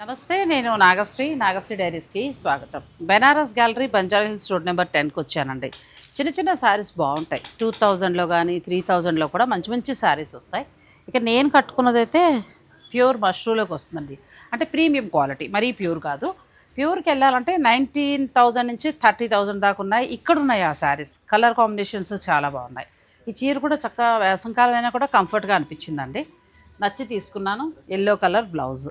నమస్తే నేను నాగశ్రీ నాగశ్రీ డైరీస్కి స్వాగతం. Benares gallery Banjara hills road number టెన్కి వచ్చానండి. చిన్న చిన్న శారీస్ బాగుంటాయి. టూ థౌజండ్లో కానీ త్రీ థౌజండ్లో కూడా మంచి మంచి శారీస్ వస్తాయి. ఇక నేను కట్టుకున్నదైతే ప్యూర్ మష్రూలోకి వస్తుందండి. అంటే ప్రీమియం క్వాలిటీ మరీ ప్యూర్ కాదు. ప్యూర్కి వెళ్ళాలంటే నైన్టీన్ థౌజండ్ నుంచి థర్టీ థౌజండ్ దాకా ఉన్నాయి. ఇక్కడ ఉన్నాయి ఆ శారీస్ కలర్ కాంబినేషన్స్ చాలా బాగున్నాయి. ఈ చీర కూడా చక్కగా వేసంకాలమైనా కూడా కంఫర్ట్గా అనిపించిందండి. నచ్చి తీసుకున్నాను. Yellow colour blouse.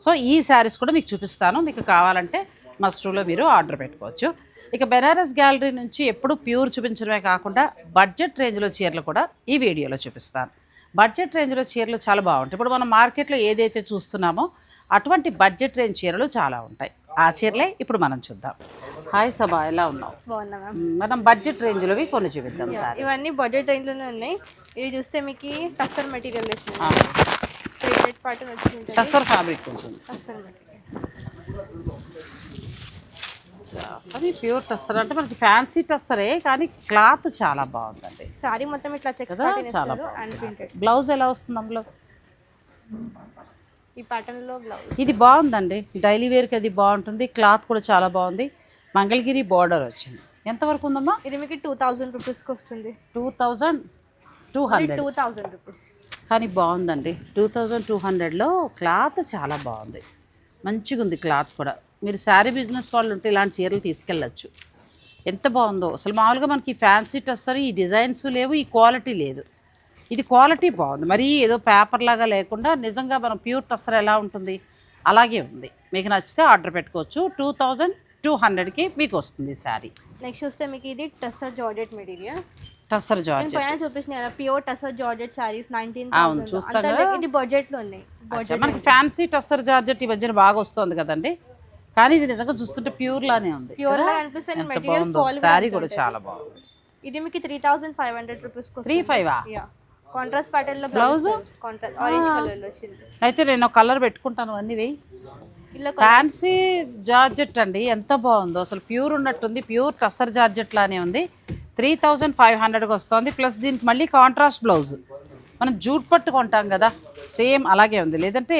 సో ఈ శారీస్ కూడా మీకు చూపిస్తాను. మీకు కావాలంటే మస్ట్రూలో మీరు ఆర్డర్ పెట్టుకోవచ్చు. ఇక బెనారస్ గ్యాలరీ నుంచి ఎప్పుడు ప్యూర్ చూపించడమే కాకుండా బడ్జెట్ రేంజ్లో చీరలు కూడా ఈ వీడియోలో చూపిస్తాను. బడ్జెట్ రేంజ్లో చీరలు చాలా బాగుంటాయి. ఇప్పుడు మనం మార్కెట్లో ఏదైతే చూస్తున్నామో అటువంటి బడ్జెట్ రేంజ్ చీరలు చాలా ఉంటాయి. ఆ చీరలే ఇప్పుడు మనం చూద్దాం. హాయ్ సభా ఎలా ఉన్నావు? మ్, మనం బడ్జెట్ రేంజ్లోవి కొన్ని చూపిద్దాం సార్ ఇవన్నీ బడ్జెట్ రేంజ్లోనే ఉన్నాయి. ఇవి చూస్తే మీకు టస్సర్ మెటీరియల్ ప్రింటెడ్ పాటర్న్ వచ్చి ఉంటుంది టసర్ ఫ్యాబ్రిక్ ఉంటుంది. టస్సర్ మెటీరియల్ చా- అది ప్యూర్ టస్సర్ అంటే మనకి ఫ్యాన్సీ టస్సరే కానీ క్లాత్ చాలా బాగుందండి. సారీ మొత్తం ఇట్లా చెక్స్ కదా? ప్యాటర్న్ చాలా బ్లౌజ్ ఎలా వస్తుంది అందులో? ఈ pattern లో బ్లౌజ్. ఇది బాగుందండి. డైలీ వేర్కి అది బాగుంటుంది. క్లాత్ కూడా చాలా బాగుంది. మంగళగిరి బార్డర్ వచ్చింది. ఎంతవరకు ఉందమ్మా? ఇది మీకు టూ థౌజండ్ రూపీస్కి వస్తుంది. Two thousand two hundred. Two thousand rupees. కానీ బాగుందండి. టూ థౌజండ్ టూ హండ్రెడ్లో క్లాత్ చాలా బాగుంది. మంచిగా ఉంది క్లాత్ కూడా. మీరు శారీ బిజినెస్ వాళ్ళు ఉంటే ఇలాంటి చీరలు తీసుకెళ్ళచ్చు. ఎంత బాగుందో. అసలు మామూలుగా మనకి ఫ్యాన్సీ టస్సర్ ఈ డిజైన్స్ లేవు ఈ క్వాలిటీ లేదు. ఇది క్వాలిటీ బాగుంది. మరీ ఏదో పేపర్ లాగా లేకుండా నిజంగా మనం ప్యూర్ టస్సర్ ఎలా ఉంటుంది? అలాగే ఉంది. మీకు నచ్చితే ఆర్డర్ పెట్టుకోవచ్చు. టూ థౌజండ్ టూ హండ్రెడ్కి మీకు వస్తుంది శారీ. నెక్స్ట్ చూస్తే మీకు ఇది టస్సర్ జార్జెట్ మెటీరియల్. టస్సర్ నేను జార్జెట్. పైన చూపించిన కదా pure tussar georgette saris nineteen అవును, చూస్తాం కదా. ఇది బడ్జెట్లో ఉన్నాయి మనకి ఫ్యాన్సీ టస్సర్ జార్జెట్ ఈ మధ్యన బాగా వస్తుంది కదండి. కానీ ఇది నిజంగా చూస్తుంటే ప్యూర్ లానే ఉంది. ప్యూర్ లా కనిపిస్తుంది ఎంత మెటీరియల్ ఫాల్ శారీ కూడా చాలా బాగుంది. ఇది మీకు three thousand five hundred rupees three five contrast ప్యాటర్న్లో బ్లౌజ్ కాంట్రాస్ట్ ఆరెంజ్ కలర్లో వచ్చింది. అయితే నేను కలర్ పెట్టుకుంటాను అన్ని వెయ్యి ఫ్యాన్సీ జార్జెట్ అండి ఎంత బాగుందో. అసలు ప్యూర్ ఉన్నట్టుంది ప్యూర్ టస్సర్ జార్జెట్ లానే ఉంది. త్రీ థౌజండ్ ఫైవ్ హండ్రెడ్కి వస్తుంది. ప్లస్ దీనికి మళ్ళీ కాంట్రాస్ట్ బ్లౌజ్. మనం జూట్ పట్టు కొంటాం కదా సేమ్ అలాగే ఉంది. లేదంటే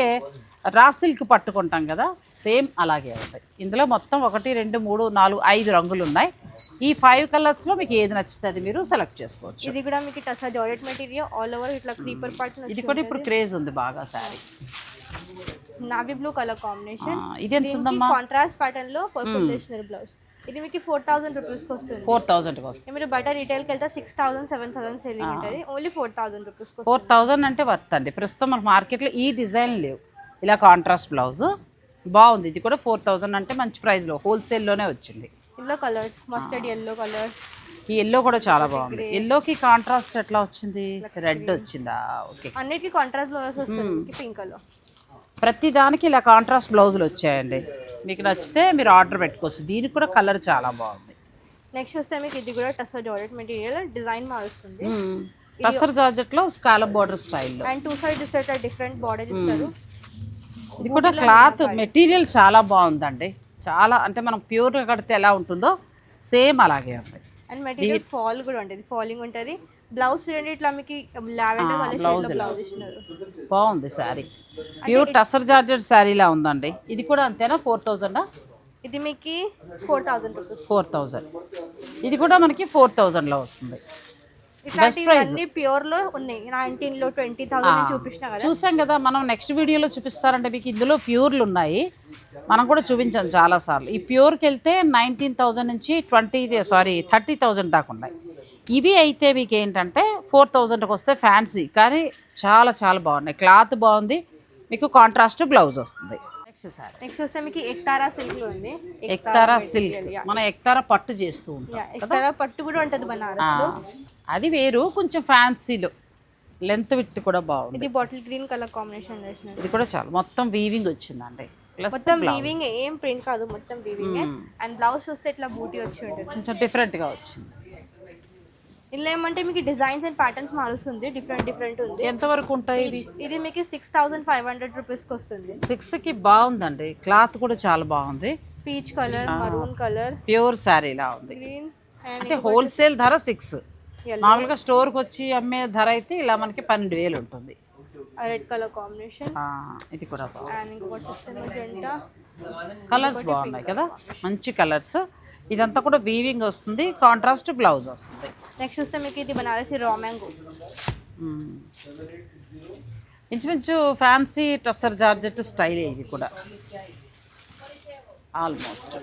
రా సిల్క్ పట్టు కొంటాం కదా సేమ్ అలాగే ఉంది. ఇందులో మొత్తం ఒకటి రెండు మూడు నాలుగు ఐదు రంగులు ఉన్నాయి. ఈ ఫైవ్ కలర్స్లో మీకు ఏది నచ్చితే అది మీరు సెలెక్ట్ చేసుకోవచ్చు. ఇది కూడా మీకు tussar georgette material all over ఇట్లా క్రీపర్ పార్ట్ ఇది కూడా ఇప్పుడు క్రేజ్ ఉంది బాగా sari. Navy blue colour combination. ఇది ఎంత ఉందమ్మా కాంట్రాస్ట్ ప్యాటర్న్లో పర్పుల్ బ్లౌజ్ ఇది మీకు ఫోర్ థౌసండ్ రూపీస్కి వస్తుంది. ఫోర్ థౌజండ్కి వస్తుంది. మీరు బయట రీటైల్కి వెళ్తే six thousand seven thousand selling ఉంటుంది. Only four thousand rupees four thousand అంటే వర్త్ అండి. ప్రస్తుతం మన మార్కెట్లో ఈ డిజైన్ లేవు. ఇలా కాంట్రాస్ట్ బ్లౌజ్ బాగుంది. ఇది కూడా ఫోర్ థౌజండ్ అంటే మంచి ప్రైస్లో హోల్సేల్లోనే వచ్చింది. ఇందులో కలర్స్ మస్టర్డ్ ఎల్లో కలర్ ఈ ఎల్లో కూడా చాలా బాగుంది. ఎల్లోకి కాంట్రాస్ట్ ఎట్లా వచ్చింది? రెడ్ వచ్చిందా? ఓకే. అన్నిటికీ కాంట్రాస్ట్ బ్లౌజ్ వస్తుంది. పింక్ కలర్ ప్రతి దానికి ఇలా కాంట్రాస్ట్ బ్లౌజులు వచ్చాయండి. మీకు నచ్చితే మీరు ఆర్డర్ పెట్టుకోవచ్చు. దీనికి కూడా కలర్ చాలా బాగుంది. నెక్స్ట్ వస్తే మీకు ఇది కూడా టసా జార్జెట్ మెటీరియల్ డిజైన్ మారుస్తుంది. టసర్ జార్జెట్లో స్కాలప్ బార్డర్ స్టైల్లో అండ్ టూ సైడ్ ఇస్తారు డిఫరెంట్ బార్డర్ ఇస్తారు. ఇది కూడా క్లాత్ మెటీరియల్ చాలా బాగుందండి. చాలా అంటే మనం ప్యూర్గా కడితే ఎలా ఉంటుందో సేమ్ అలాగే ఉంది. అండ్ మెటీరియల్ ఫాల్ కూడా ఉంటుంది. ఫాలింగ్ ఉంటుంది. బ్లౌజ్ చూడండి ఇట్లా మీకు లావెండర్ కలర్ బ్లౌజ్ బాగుంది శారీ. ప్యూర్ టసర్ జార్జెట్ శారీలా ఉందండి. ఇది కూడా అంతేనా? ఫోర్ థౌజండా? ఇది మీకు ఫోర్ రూపీస్. Four thousand. ఇది కూడా మనకి ఫోర్ థౌజండ్లో వస్తుంది. ఇట్లాంటివన్నీ ప్యూర్లో ఉన్నాయి. నైన్టీన్లో ట్వంటీ థౌసండ్ చూపించిన కదా. చూసాం కదా మనం నెక్స్ట్ వీడియోలో చూపిస్తారంటే మీకు ఇందులో ప్యూర్లు ఉన్నాయి. మనం కూడా చూపించాం చాలాసార్లు ఈ ప్యూర్కి వెళ్తే నైన్టీన్ థౌజండ్ నుంచి ట్వంటీ సారీ థర్టీ థౌజండ్ దాకా ఉన్నాయి. ఇవి అయితే మీకు ఏంటంటే ఫోర్ థౌజండ్కి వస్తే ఫ్యాన్సీ కానీ చాలా చాలా బాగున్నాయి. క్లాత్ బాగుంది మీకు కాంట్రాస్ట్ బ్లౌజ్ వస్తుంది. Next sorry. నెక్స్ట్ వస్తే మీకు ఎక్తారా సిల్క్ ఉంది. ఎక్తారా సిల్క్. మనం ఎక్తారా పట్టు చేస్తూ ఉంటాం ఎక్తారా పట్టు కూడా ఉంటుంది బనారస్ అది వేరు కొంచెం ఫ్యాన్సీలో. లెంత్ విత్ కూడా బాగుంది. ఇది బాటిల్ గ్రీన్ కలర్ కాంబినేషన్ ఇది కూడా చాలా. మొత్తం వీవింగ్ వచ్చిందండి. మొత్తం వీవింగ్ ఏం ప్రింట్ కాదు మొత్తం వీవింగ్ అండ్ బ్లౌజ్ చూస్తే ఇట్లా బూటీ వచ్చి ఉంటుంది. కొంచెం డిఫరెంట్గా వచ్చింది. ఇలా ఏమంటే మీకు డిజైన్స్ అండ్ ప్యాటర్న్స్ మారుస్తుంది డిఫరెంట్ డిఫరెంట్ ఉంది. ఎంతవరకు ఉంటాయి ఇవి? ఇది మీకు సిక్స్ థౌసండ్ ఫైవ్ హండ్రెడ్ రూపీస్కి వస్తుంది. సిక్స్కి బాగుందండి. క్లాత్ కూడా చాలా బాగుంది. Peach colour maroon colour pure శారీలా ఉంది. గ్రీన్ అంటే హోల్సేల్ ధర సిక్స్. మామూలుగా స్టోర్కి వచ్చి అమ్మే ధర అయితే ఇలా మనకి పన్నెండు వేలు ఉంటుంది. రెడ్ కలర్ కాంబినేషన్ ఆ, ఇది కూడా బాగుంది. అండ్ ఇంకొకటి వస్తే మెజెంటా కలర్స్ బాగున్నాయి కదా? మంచి కలర్స్ ఇదంతా కూడా వీవింగ్ వస్తుంది. కాంట్రాస్ట్ బ్లౌజ్ వస్తుంది. నెక్స్ట్ వస్తే మీకు ఇది బనారసి రా మ్యాంగో. ఇంచుమించు ఫ్యాన్సీ టస్సర్ జార్జెట్ స్టైల్ ఇది కూడా ఆల్మోస్ట్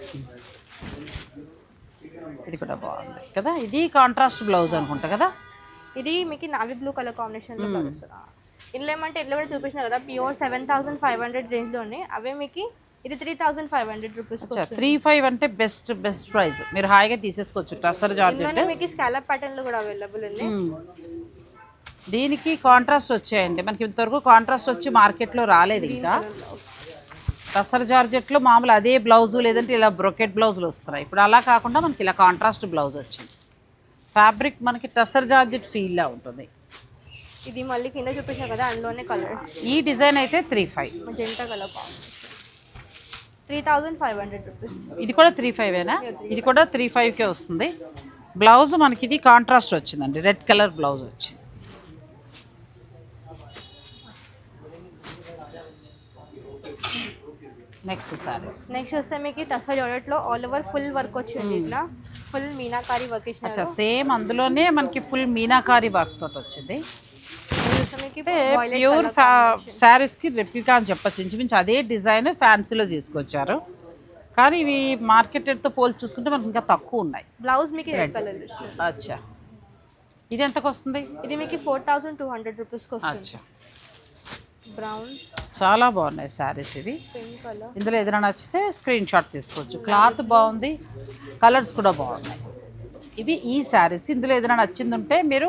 ఇది కూడా బాగుంది కదా ఇది కాంట్రాస్ట్ బ్లౌజ్ అనుకుంటా కదా ఇది మీకు నావీ బ్లూ కలర్ కాంబినేషన్లో బ్లౌజ్ వస్తుంది ఇందులో ఏమంటే ఇట్లా కూడా చూపించిన కదా pure seven thousand five hundred రేంజ్లో ఉన్నాయి అవే మీకు ఇది three thousand five hundred rupees three five అంటే బెస్ట్ బెస్ట్ ప్రైస్ మీరు హాయిగా తీసేసుకోవచ్చు టస్సర్ జార్జెట్ మీకు స్కాలప్ ప్యాటర్న్లో కూడా అవైలబుల్ ఉన్నాయి. దీనికి కాంట్రాస్ట్ వచ్చాయండి. మనకి ఇంతవరకు కాంట్రాస్ట్ వచ్చి మార్కెట్లో రాలేదు ఇంకా. టస్సర్ జార్జెట్లో మామూలు అదే బ్లౌజు లేదంటే ఇలా బ్రొకెట్ బ్లౌజులు వస్తున్నాయి. ఇప్పుడు అలా కాకుండా మనకి ఇలా కాంట్రాస్ట్ బ్లౌజ్ వచ్చింది. ఫ్యాబ్రిక్ మనకి టస్సర్ జార్జెట్ ఫీల్లా ఉంటుంది. ఇది మళ్ళీ కింద చూపించిన కదా అందులోనే కలర్స్ ఈ డిజైన్ అయితే three five magenta colour combination three five hundred rupees. ఇది కూడా త్రీ ఫైవేనా ఇది కూడా త్రీ ఫైవ్కే వస్తుంది. బ్లౌజ్ మనకి ఇది కాంట్రాస్ట్ వచ్చిందండి. రెడ్ కలర్ బ్లౌజ్ వచ్చింది. నెక్స్ట్ సారీస్ నెక్స్ట్ వస్తే మీకు టస్సర్ జార్జెట్లో ఆల్ ఓవర్ ఫుల్ వర్క్ వచ్చింది ఇట్లా. ఫుల్ మీనాకారి వర్క్ ఇచ్చిన అచ్చా సేమ్ అందులోనే మనకి ఫుల్ మీనాకారి వర్క్ తోటి వచ్చింది. ప్యూర్ శారీస్కి రెప్లికా అని చెప్పచ్చు. ఇంచుమించు అదే డిజైన్ ఫ్యాన్సీలో తీసుకొచ్చారు. కానీ ఇవి మార్కెట్తో పోల్చి చూసుకుంటే మనకి ఇంకా తక్కువ ఉన్నాయి. బ్లౌజ్ మీకు అచ్చా. ఇది ఎంతకు వస్తుంది ఇది మీకు ఫోర్ థౌసండ్ టూ హండ్రెడ్ రూపీస్కి వస్తుంది అచ్చా. బ్రౌన్ చాలా బాగున్నాయి శారీస్ ఇవి. ఇందులో ఏదైనా నచ్చితే స్క్రీన్ షాట్ తీసుకోవచ్చు. క్లాత్ బాగుంది. కలర్స్ కూడా బాగున్నాయి. ఇవి ఈ శారీస్. ఇందులో ఏదైనా నచ్చింది ఉంటే మీరు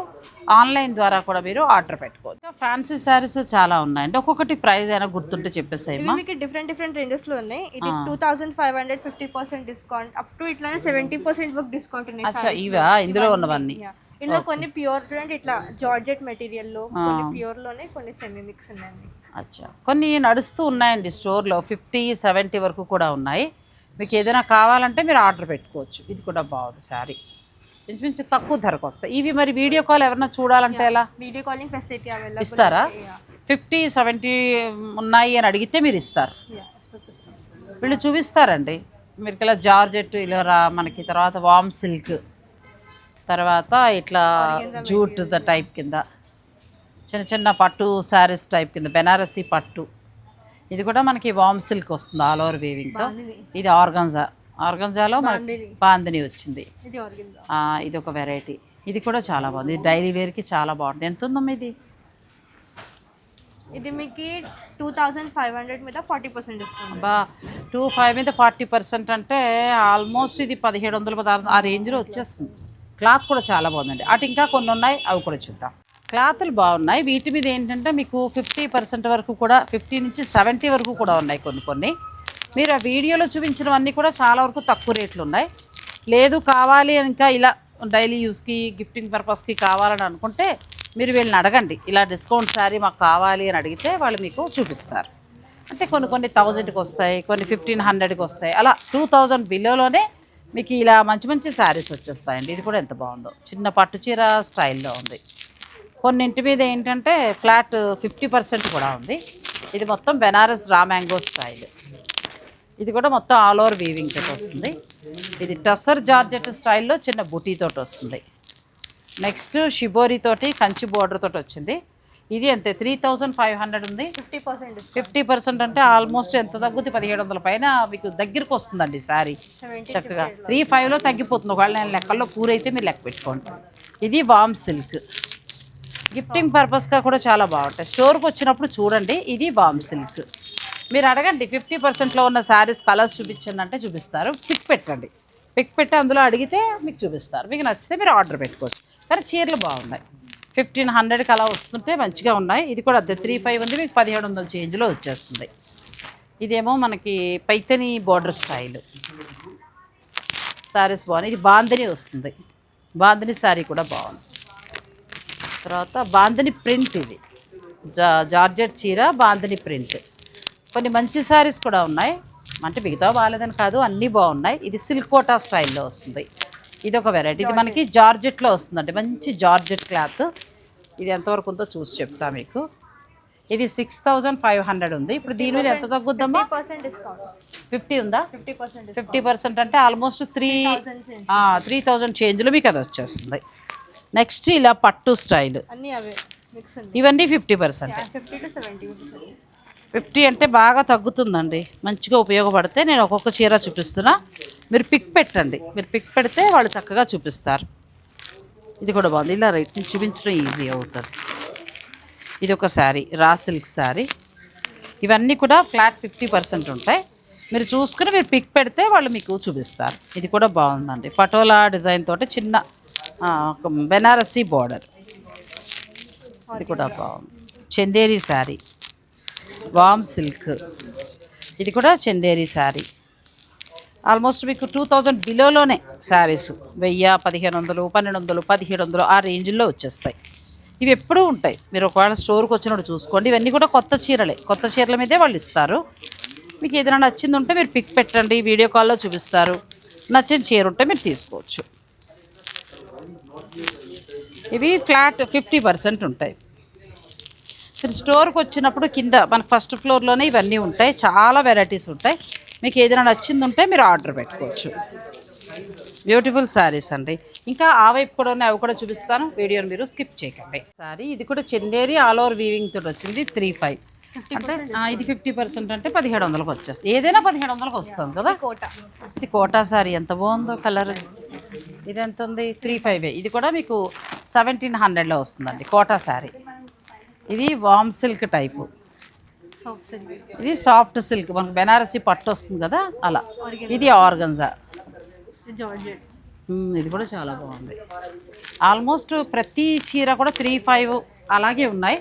ఆన్లైన్ ద్వారా కూడా మీరు ఆర్డర్ పెట్టుకోవచ్చు. ఫ్యాన్సీ శారీస్ చాలా ఉన్నాయండి. ఒక్కొక్కటి ప్రైస్ అయినా గుర్తుంటే చెప్పేసాయమ్మా. మీకు డిఫరెంట్ డిఫరెంట్ రేంజెస్లో ఉన్నాయి. ఇది two thousand five hundred fifty percent discount up to ఇట్లానే సెవెంటీ పర్సెంట్ వరకు డిస్కౌంట్ ఉన్నాయి అచ్చా ఇవా? ఇందులో ఉన్నవన్నీ. ఇందులో కొన్ని ప్యూర్ చూడండి ఇట్లా జార్జెట్ మెటీరియల్లో కొన్ని ప్యూర్లోనే కొన్ని సెమీ మిక్స్ ఉన్నాయండి. అచ్చా. కొన్ని నడుస్తూ ఉన్నాయండి స్టోర్లో. ఫిఫ్టీ సెవెంటీ వరకు కూడా ఉన్నాయి. మీకు ఏదైనా కావాలంటే మీరు ఆర్డర్ పెట్టుకోవచ్చు. ఇది కూడా బాగుంది శారీ. ఇంచుమించు తక్కువ ధరకు వస్తాయి. ఇవి మరి వీడియో కాల్ ఎవరన్నా చూడాలంటే ఎలా? వీడియో కాలింగ్ ఫెసిలిటీ అవైలబుల్ ఇస్తారా? ఫిఫ్టీ సెవెంటీ ఉన్నాయి అని అడిగితే మీరు ఇస్తారు. వీళ్ళు చూపిస్తారండి. మీరు ఇలా జార్జెట్ ఇలా మనకి తర్వాత వామ్ సిల్క్ తర్వాత ఇట్లా జూట్ ద టైప్ కింద చిన్న చిన్న పట్టు శారీస్ టైప్ కింద బెనారసీ పట్టు. ఇది కూడా మనకి వామ్ సిల్క్ వస్తుంది ఆల్ ఓవర్ వీవింగ్తో. ఇది ఆర్గంజా ఆర్గంజాలో మనకి బాందిని వచ్చింది. ఇది ఒక వెరైటీ ఇది కూడా చాలా బాగుంది. డైలీ వేర్కి చాలా బాగుంటుంది ఎంత ఉందమ్మా ఇది? ఇది మీకు టూ థౌసండ్ ఫైవ్ హండ్రెడ్ మీద ఫార్టీ పర్సెంట్ బా టూ ఫైవ్ మీద ఫార్టీ పర్సెంట్ అంటే ఆల్మోస్ట్ ఇది పదిహేడు వందల పదహారు ఆ రేంజ్లో వచ్చేస్తుంది. క్లాత్ కూడా చాలా బాగుందండి. అటు ఇంకా కొన్ని ఉన్నాయి అవి కూడా చూద్దాం. క్లాతులు బాగున్నాయి. వీటి మీద ఏంటంటే మీకు ఫిఫ్టీ పర్సెంట్ వరకు కూడా ఫిఫ్టీ నుంచి సెవెంటీ వరకు కూడా ఉన్నాయి కొన్ని కొన్ని. మీరు ఆ వీడియోలో చూపించినవన్నీ కూడా చాలా వరకు తక్కువ రేట్లు ఉన్నాయి. లేదు కావాలి ఇంకా ఇలా డైలీ యూస్కి గిఫ్టింగ్ పర్పస్కి కావాలని అనుకుంటే మీరు వీళ్ళని అడగండి. ఇలా డిస్కౌంట్ శారీ మాకు కావాలి అని అడిగితే వాళ్ళు మీకు చూపిస్తారు. అంటే కొన్ని కొన్ని థౌజండ్కి వస్తాయి కొన్ని ఫిఫ్టీన్ హండ్రెడ్కి వస్తాయి. అలా టూ థౌజండ్ బిలోలోనే మీకు ఇలా మంచి మంచి శారీస్ వచ్చేస్తాయండి. ఇది కూడా ఎంత బాగుందో. చిన్న పట్టు చీర స్టైల్లో ఉంది. కొన్నింటి మీద ఏంటంటే ఫ్లాట్ ఫిఫ్టీ పర్సెంట్ కూడా ఉంది. ఇది మొత్తం బెనారస్ రా మ్యాంగో స్టైల్. ఇది కూడా మొత్తం ఆల్ ఓవర్ వీవింగ్ తోటి వస్తుంది. ఇది టసర్ జార్జెట్ స్టైల్లో చిన్న బుటీ తోటి వస్తుంది. నెక్స్ట్ షిబోరి తోటి కంచి బోర్డర్ తోటి వచ్చింది. ఇది అంతే త్రీ థౌజండ్ ఫైవ్ హండ్రెడ్ ఉంది. ఫిఫ్టీ పర్సెంట్ ఫిఫ్టీ పర్సెంట్ అంటే ఆల్మోస్ట్ ఎంత తగ్గుతుంది పదిహేడు వందల పైన మీకు దగ్గరికి వస్తుందండి శారీ సెవెంటీ చక్కగా త్రీ ఫైవ్లో తగ్గిపోతుంది. ఒకవేళ నేను లెక్కల్లో పూరైతే మీరు లెక్క పెట్టుకోండి. ఇది వామ్ సిల్క్ గిఫ్టింగ్ పర్పస్గా కూడా చాలా బాగుంటాయి. స్టోర్కి వచ్చినప్పుడు చూడండి ఇది వామ్ సిల్క్ మీరు అడగండి ఫిఫ్టీ పర్సెంట్లో ఉన్న శారీస్ కలర్స్ చూపించండి అంటే చూపిస్తారు. పిక్ పెట్టండి. పిక్ పెట్టి అందులో అడిగితే మీకు చూపిస్తారు. మీకు నచ్చితే మీరు ఆర్డర్ పెట్టుకోవచ్చు. కానీ చీరలు బాగున్నాయి. ఫిఫ్టీన్ హండ్రెడ్కి అలా వస్తుంటే మంచిగా ఉన్నాయి. ఇది కూడా అదే త్రీ ఫైవ్ ఉంది మీకు పదిహేడు వందల చేంజ్లో వచ్చేస్తుంది. ఇదేమో మనకి పైతని బార్డర్ స్టైల్ శారీస్ బాగున్నాయి. ఇది బాందిని వస్తుంది. బాందిని శారీ కూడా బాగుంది. తర్వాత బాందిని ప్రింట్ ఇది. జా జార్జెట్ చీర బాందిని ప్రింట్ కొన్ని మంచి శారీస్ కూడా ఉన్నాయి. అంటే మిగతా బాగాలేదని కాదు అన్నీ బాగున్నాయి. ఇది సిల్క్ కోటా స్టైల్లో వస్తుంది. ఇది ఒక వెరైటీ ఇది మనకి జార్జెట్లో వస్తుందండి. మంచి జార్జెట్ క్లాత్ ఇది ఎంతవరకు ఉందో చూసి చెప్తా మీకు. ఇది సిక్స్ థౌజండ్ ఫైవ్ హండ్రెడ్ ఉంది. ఇప్పుడు దీని మీద ఎంత తగ్గుద్దమ్మా? ఫిఫ్టీ పర్సెంట్ డిస్కౌంట్ ఫిఫ్టీ ఉందా? ఫిఫ్టీ పర్సెంట్ ఫిఫ్టీ పర్సెంట్ అంటే ఆల్మోస్ట్ త్రీ త్రీ థౌజండ్ చేంజ్లో మీకు అది వచ్చేస్తుంది. నెక్స్ట్ ఇలా పట్టు స్టైల్ ఇవన్నీ ఫిఫ్టీ పర్సెంట్ ఫిఫ్టీ అంటే బాగా తగ్గుతుందండి. మంచిగా ఉపయోగపడితే నేను ఒక్కొక్క చీర చూపిస్తున్నా. మీరు పిక్ పెట్టండి. మీరు పిక్ పెడితే వాళ్ళు చక్కగా చూపిస్తారు. ఇది కూడా బాగుంది. ఇలా రైట్ చూపించడం ఈజీ అవుతుంది. ఇది ఒక శారీ రా సిల్క్ శారీ. ఇవన్నీ కూడా ఫ్లాట్ ఫిఫ్టీ పర్సెంట్ ఉంటాయి. మీరు చూసుకుని మీరు పిక్ పెడితే వాళ్ళు మీకు చూపిస్తారు. ఇది కూడా బాగుందండి. పటోలా డిజైన్ తోటి చిన్న ఒక బెనారసీ బార్డర్. ఇది కూడా బాగుంది. చందేరి శారీ. Warm silk. ఇది కూడా చందేరి శారీ. ఆల్మోస్ట్ మీకు టూ థౌజండ్ బిలోలోనే శారీస్ వెయ్యి పదిహేను వందలు పన్నెండు వందలు పదిహేడు వందలు ఆ రేంజ్లో వచ్చేస్తాయి. ఇవి ఎప్పుడూ ఉంటాయి. మీరు ఒకవేళ స్టోర్కి వచ్చినప్పుడు చూసుకోండి. ఇవన్నీ కూడా కొత్త చీరలే. కొత్త చీరల మీదే వాళ్ళు ఇస్తారు. మీకు ఏదైనా నచ్చింది ఉంటే మీరు పిక్ పెట్టండి వీడియో కాల్లో చూపిస్తారు. నచ్చిన చీర ఉంటే మీరు తీసుకోవచ్చు. ఇవి ఫ్లాట్ ఫిఫ్టీ పర్సెంట్ ఉంటాయి. మీరు స్టోర్కి వచ్చినప్పుడు కింద మనకు ఫస్ట్ ఫ్లోర్లోనే ఇవన్నీ ఉంటాయి. చాలా వెరైటీస్ ఉంటాయి. మీకు ఏదైనా నచ్చింది ఉంటే మీరు ఆర్డర్ పెట్టుకోవచ్చు. బ్యూటిఫుల్ శారీస్ అండి. ఇంకా ఆ వైపు కూడా ఉన్నాయి అవి కూడా చూపిస్తాను. వీడియోని మీరు స్కిప్ చేయకండి. సారీ ఇది కూడా చందేరి ఆల్ ఓవర్ వీవింగ్ తోటి వచ్చింది త్రీ ఫైవ్. అంటే ఇది ఫిఫ్టీ పర్సెంట్ అంటే పదిహేడు వందలకు వచ్చేస్తుంది. ఏదైనా పదిహేడు వందలకు వస్తుంది కదా? కోట. ఇది కోటా సారీ ఎంత బాగుందో కలర్. ఇది ఎంత ఉంది? Three five. ఇది కూడా మీకు సెవెంటీన్ హండ్రెడ్లో వస్తుందండి కోటా సారీ ఇది వామ్ సిల్క్ టైపు. ఇది సాఫ్ట్ సిల్క్ మనకు బెనారసీ పట్టు వస్తుంది కదా అలా. ఇది ఆర్గన్జా. ఇది కూడా చాలా బాగుంది. ఆల్మోస్ట్ ప్రతి చీర కూడా త్రీ ఫైవ్ అలాగే ఉన్నాయి.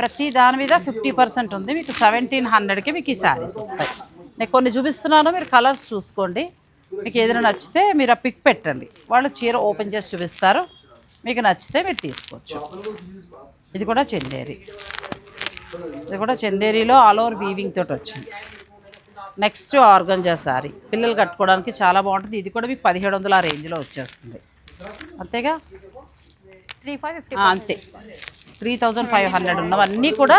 ప్రతి దాని మీద ఫిఫ్టీ పర్సెంట్ ఉంది. మీకు సెవెంటీన్ హండ్రెడ్కి మీకు ఈ శారీస్ వస్తాయి. నేను కొన్ని చూపిస్తున్నాను మీరు కలర్స్ చూసుకోండి. మీకు ఏదైనా నచ్చితే మీరు ఆ పిక్ పెట్టండి. వాళ్ళు చీర ఓపెన్ చేసి చూపిస్తారు. మీకు నచ్చితే మీరు తీసుకోవచ్చు. ఇది కూడా చందేరి. ఇది కూడా చందేరిలో ఆల్ ఓవర్ వీవింగ్ తోటి వచ్చింది. Next organza sari. పిల్లలు కట్టుకోవడానికి చాలా బాగుంటుంది. ఇది కూడా మీకు పదిహేడు వందల ఆ రేంజ్లో వచ్చేస్తుంది. అంతేగా? త్రీ ఫైవ్ అంతే. త్రీ థౌజండ్ ఫైవ్ హండ్రెడ్ ఉన్నవన్నీ కూడా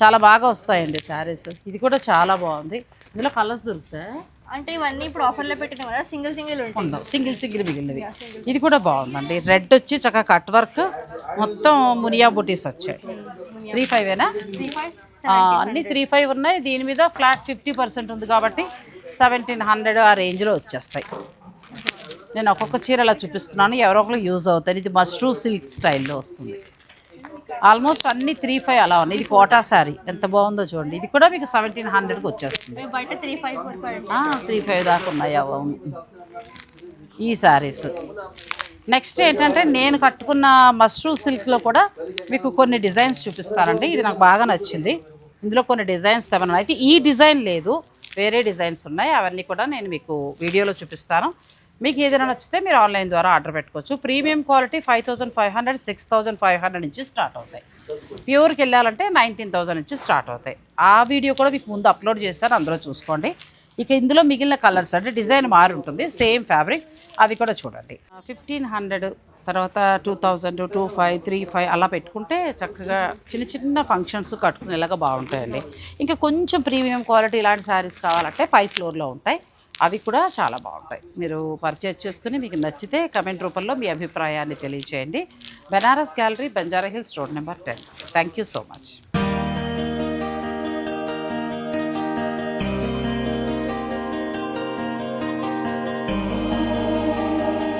చాలా బాగా వస్తాయండి శారీస్ ఇది కూడా చాలా బాగుంది. ఇందులో కలర్స్ దొరుకుతాయి? అంటే ఇవన్నీ ఇప్పుడు ఆఫర్లో పెట్టినాం కదా సింగిల్ సింగిల్ ఉండవు సింగిల్ సింగిల్ మిగిలినవి. ఇది కూడా బాగుందండి. రెడ్ వచ్చి చక్కగా కట్ వర్క్ మొత్తం మునియా బుటీస్ వచ్చాయి. త్రీ త్రీ ఫైవ్ అన్నీ త్రీ ఫైవ్ ఉన్నాయి. దీని మీద ఫ్లాట్ ఫిఫ్టీ పర్సెంట్ ఉంది కాబట్టి సెవెంటీన్ హండ్రెడ్ ఆ రేంజ్లో వచ్చేస్తాయి. నేను ఒక్కొక్క చీర అలా చూపిస్తున్నాను. ఎవరో ఒకరు యూజ్ అవుతాయి ఇది మష్రూ సిల్క్ స్టైల్లో వస్తుంది. ఆల్మోస్ట్ అన్ని త్రీ ఫైవ్ అలా ఉన్నాయి. ఇది కోటా శారీ. ఎంత బాగుందో చూడండి. ఇది కూడా మీకు సెవెంటీన్ హండ్రెడ్కి వచ్చేస్తుంది. బయట త్రీ ఫైవ్ త్రీ ఫైవ్ దాకా ఉన్నాయి. అవును. ఈ శారీస్. నెక్స్ట్ ఏంటంటే నేను కట్టుకున్న మష్రూ సిల్క్లో కూడా మీకు కొన్ని డిజైన్స్ చూపిస్తానండి. ఇది నాకు బాగా నచ్చింది. ఇందులో కొన్ని డిజైన్స్ తెమన్నా అయితే ఈ డిజైన్ లేదు. వేరే డిజైన్స్ ఉన్నాయి. అవన్నీ కూడా నేను మీకు వీడియోలో చూపిస్తాను. మీకు ఏదైనా నచ్చితే మీరు ఆన్లైన్ ద్వారా ఆర్డర్ పెట్టుకోవచ్చు. Premium quality five thousand five hundred six thousand five hundred నుంచి స్టార్ట్ అవుతాయి. ప్యూర్కి వెళ్ళాలంటే నైన్టీన్ థౌసండ్ నుంచి స్టార్ట్ అవుతాయి. ఆ వీడియో కూడా మీకు ముందు అప్లోడ్ చేస్తాను అందులో చూసుకోండి. ఇక ఇందులో మిగిలిన కలర్స్ అంటే డిజైన్ మారి ఉంటుంది సేమ్ ఫ్యాబ్రిక్ అవి కూడా చూడండి. ఫిఫ్టీన్ హండ్రెడ్ తర్వాత two thousand two five three five అలా పెట్టుకుంటే చక్కగా చిన్న చిన్న ఫంక్షన్స్ కట్టుకునేలాగా బాగుంటాయండి. ఇంకా కొంచెం ప్రీమియం క్వాలిటీ ఇలాంటి శారీస్ కావాలంటే ఫైవ్ ఫ్లోర్లో ఉంటాయి. అవి కూడా చాలా బాగుంటాయి. మీరు పర్చేజ్ చేసుకుని మీకు నచ్చితే కమెంట్ రూపంలో మీ అభిప్రాయాన్ని తెలియచేయండి. Benares gallery Banjara hills road number ten. Thank you so much